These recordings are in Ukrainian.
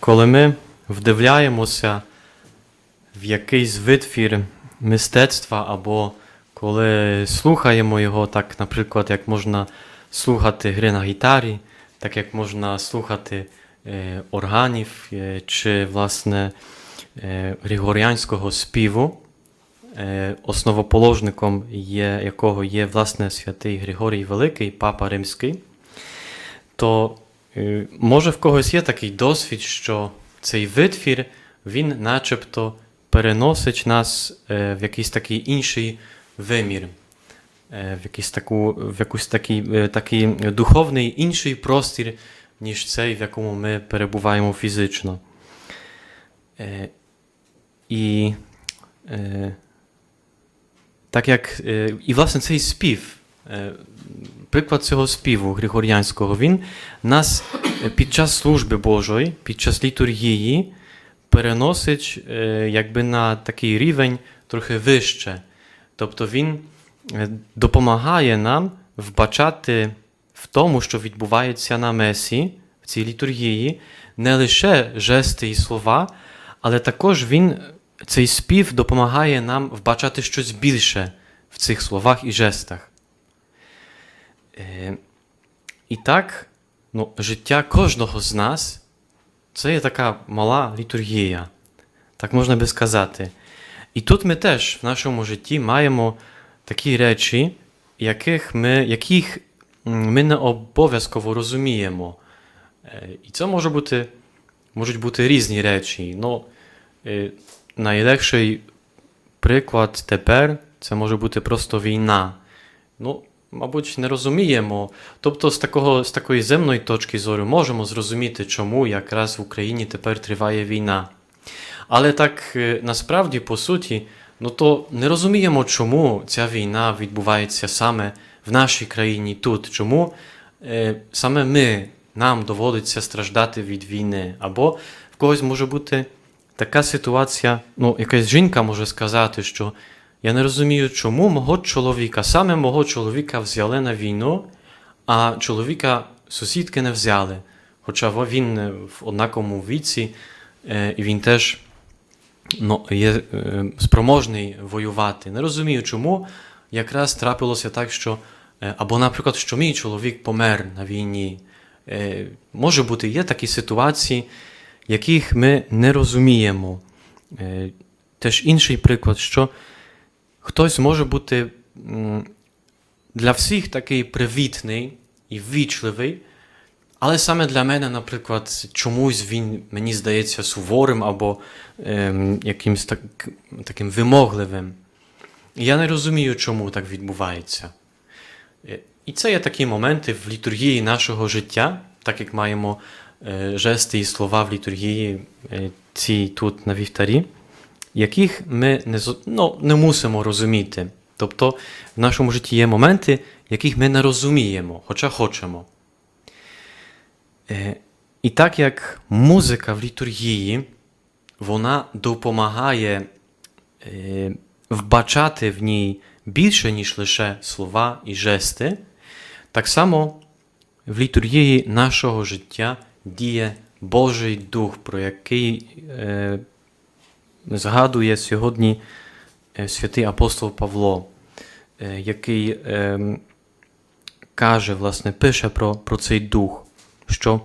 коли ми вдивляємося в якийсь витвір мистецтва, або коли слухаємо його, так, наприклад, як можна слухати гри на гітарі, так як можна слухати е, органів е, чи власне е, григоріанського співу, е, основоположником є, якого є власне святий Григорій Великий, Папа Римський, то може в когось є такий досвід, що цей витвір, він начебто переносить нас е, в якийсь такий інший вимір, е, в якийсь, таку, в якийсь такий, е, такий духовний інший простір, ніж цей, в якому ми перебуваємо фізично. Е, І е, так як е, і власне цей спів, е, приклад цього співу григоріанського, він нас е, під час служби Божої, під час літургії переносить е, якби на такий рівень трохи вище. Тобто він е, допомагає нам вбачати в тому, що відбувається на Месі, в цій літургії, не лише жести і слова, але також він, цей спів допомагає нам вбачати щось більше в цих словах і жестах. Е, І так, ну, життя кожного з нас це є така мала літургія, так можна би сказати. І тут ми теж в нашому житті маємо такі речі, яких ми, яких ми не обов'язково розуміємо. Е, І це може бути, можуть бути різні речі. Ну, е, найлегший приклад тепер це може бути просто війна. Ну, мабуть, не розуміємо. Тобто, з, такого, з такої земної точки зору можемо зрозуміти, чому якраз в Україні тепер триває війна. Але так е, насправді, по суті, ну то не розуміємо, чому ця війна відбувається саме в нашій країні тут. Чому е, саме ми, нам доводиться страждати від війни. Або в когось може бути така ситуація, ну, якась жінка може сказати, що я не розумію, чому мого чоловіка, саме мого чоловіка взяли на війну, а чоловіка сусідки не взяли. Хоча він е, в однаковому віці, е, і він теж ну, є е, спроможний воювати. Не розумію, чому якраз трапилося так, що або, наприклад, що мій чоловік помер на війні. Може бути, є такі ситуації, яких ми не розуміємо. Теж інший приклад, що хтось може бути для всіх такий привітний і ввічливий, але саме для мене, наприклад, чомусь він мені здається суворим або ем, якимсь так, таким вимогливим. Я не розумію, чому так відбувається. Е, І це є такі моменти в літургії нашого життя, так як маємо е, жести і слова в літургії е, ці тут на вівтарі, яких ми не, ну, не мусимо розуміти. Тобто в нашому житті є моменти, яких ми не розуміємо, хоча хочемо. Е, І так як музика в літургії, вона допомагає е, вбачати в ній більше, ніж лише слова і жести, так само в літургії нашого життя діє Божий Дух, про який е, згадує сьогодні е, святий апостол Павло, е, який е, каже, власне, пише про, про цей дух, що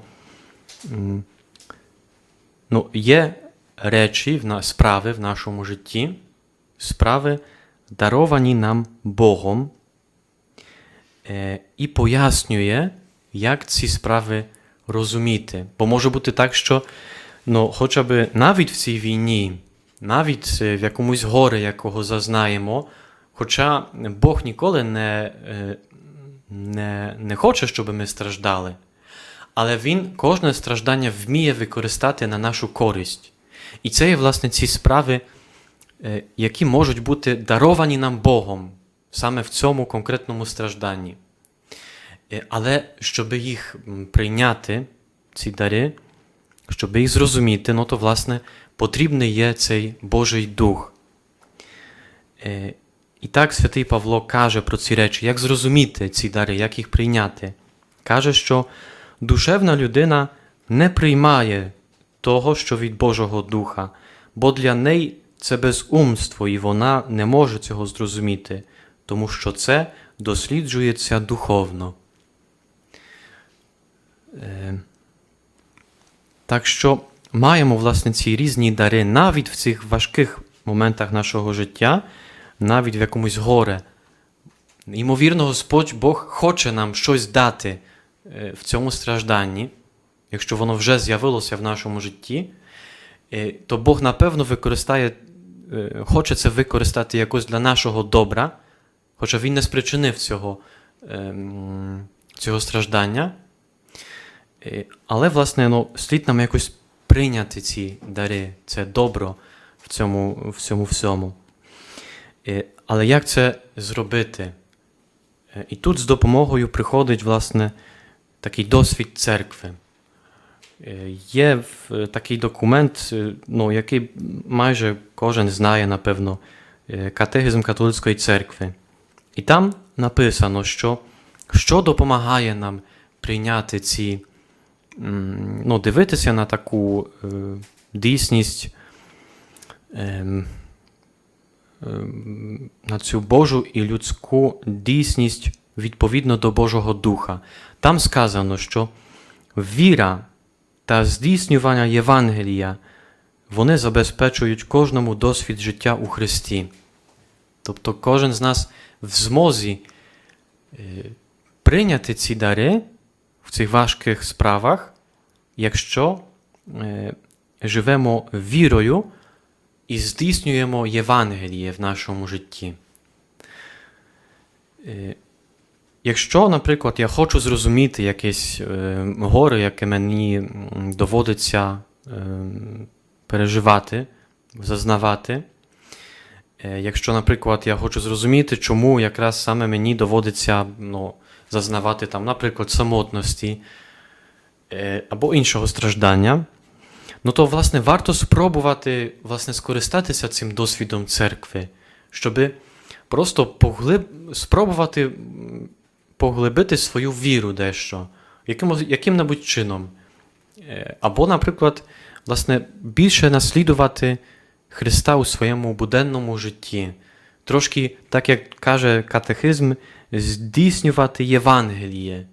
ну, є речі, справи в нашому житті, справи, даровані нам Богом, е, і пояснює, як ці справи розуміти. Бо може бути так, що ну, хоча б навіть в цій війні, навіть е, в якомусь горі, якого зазнаємо, хоча Бог ніколи не, е, не, не хоче, щоб ми страждали, але Він кожне страждання вміє використати на нашу користь. І це є, власне, ці справи, е, які можуть бути даровані нам Богом саме в цьому конкретному стражданні. Але щоб їх прийняти, ці дари, щоб їх зрозуміти, ну то, власне, потрібний є цей Божий Дух. Е, І так святий Павло каже про ці речі, як зрозуміти ці дари, як їх прийняти. Каже, що душевна людина не приймає того, що від Божого Духа, бо для неї це безумство, і вона не може цього зрозуміти, тому що це досліджується духовно. Е, Так що маємо власне ці різні дари навіть в цих важких моментах нашого життя, навіть в якомусь горе. Ймовірно, Господь Бог хоче нам щось дати е, в цьому стражданні, якщо воно вже з'явилося в нашому житті, е, то Бог, напевно, використає, е, хоче це використати якось для нашого добра, хоча Він не спричинив цього, ем, цього страждання. Але, власне, ну, слід нам якось прийняти ці дари, це добро в цьому, в цьому всьому. Е, Але як це зробити? Е, І тут з допомогою приходить, власне, такий досвід церкви. Е, Є такий документ, ну, який майже кожен знає, напевно, катехизм католицької церкви. І там написано, що, що допомагає нам прийняти ці, ну, дивитися на таку е, дійсність, ем, ем, на цю Божу і людську дійсність відповідно до Божого Духа. Там сказано, що віра та здійснювання Євангелія вони забезпечують кожному досвід життя у Христі. Тобто кожен з нас в змозі е, прийняти ці дари цих важких справах, якщо е, живемо вірою і здійснюємо Євангеліє в нашому житті. Е, Якщо, наприклад, я хочу зрозуміти якесь е, горе, яке мені доводиться переживати, зазнавати, якщо, наприклад, я хочу зрозуміти, чому якраз саме мені доводиться ну, зазнавати, там, наприклад, самотності е, або іншого страждання, ну то, власне, варто спробувати власне, скористатися цим досвідом церкви, щоб просто поглиб... спробувати поглибити свою віру дещо, яким, яким-небудь чином. Е, Або, наприклад, власне, більше наслідувати Христа у своєму буденному житті. Трошки, так як каже катехизм, здійснювати Євангеліє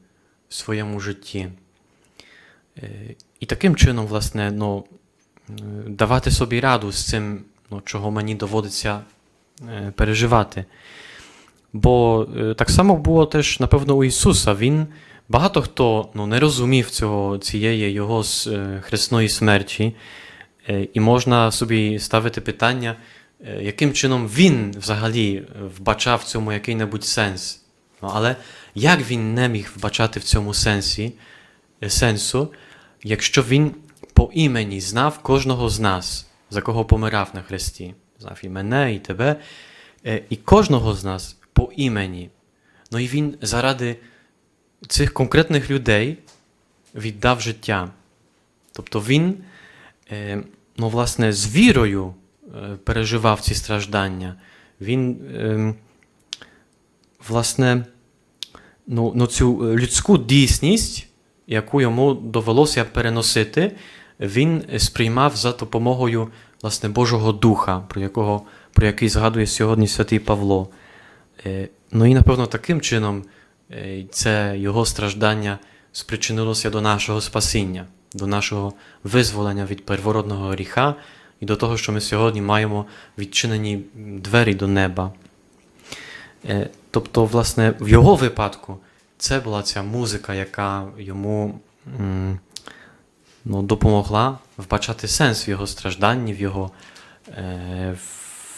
в своєму житті. Е, І таким чином, власне, ну, е, давати собі раду з цим, ну, чого мені доводиться е, переживати. Бо так само було теж, напевно, у Ісуса. Він багато хто ну, не розумів цього, цієї Його хресної смерті, і можна собі ставити питання, яким чином він взагалі вбачав в цьому який-небудь сенс. Ну, але як він не міг вбачати в цьому сенсі, е, сенсу, якщо він по імені знав кожного з нас, за кого помирав на хресті, знав і мене, і тебе, е, і кожного з нас по імені. Ну і він заради цих конкретних людей віддав життя. Тобто він, е, ну, власне, з вірою переживав ці страждання. Він, е, власне, ну, ну, цю е, людську дійсність, яку йому довелося переносити, він сприймав за допомогою власне, Божого Духа, про, якого, про який згадує сьогодні святий Павло. Е, Ну і, напевно, таким чином е, це його страждання спричинилося до нашого спасіння, до нашого визволення від первородного гріха і до того, що ми сьогодні маємо відчинені двері до неба. Тобто, власне, в його випадку це була ця музика, яка йому ну, допомогла вбачати сенс в його стражданні, в його е,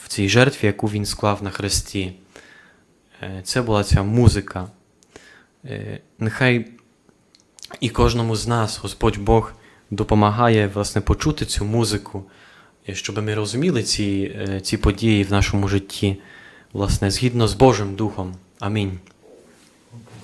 в цій жертві, яку він склав на хресті. Е, Це була ця музика. Е, Нехай і кожному з нас Господь Бог допомагає власне, почути цю музику, е, щоб ми розуміли ці, ці події в нашому житті, власне, згідно з Божим Духом. Амінь.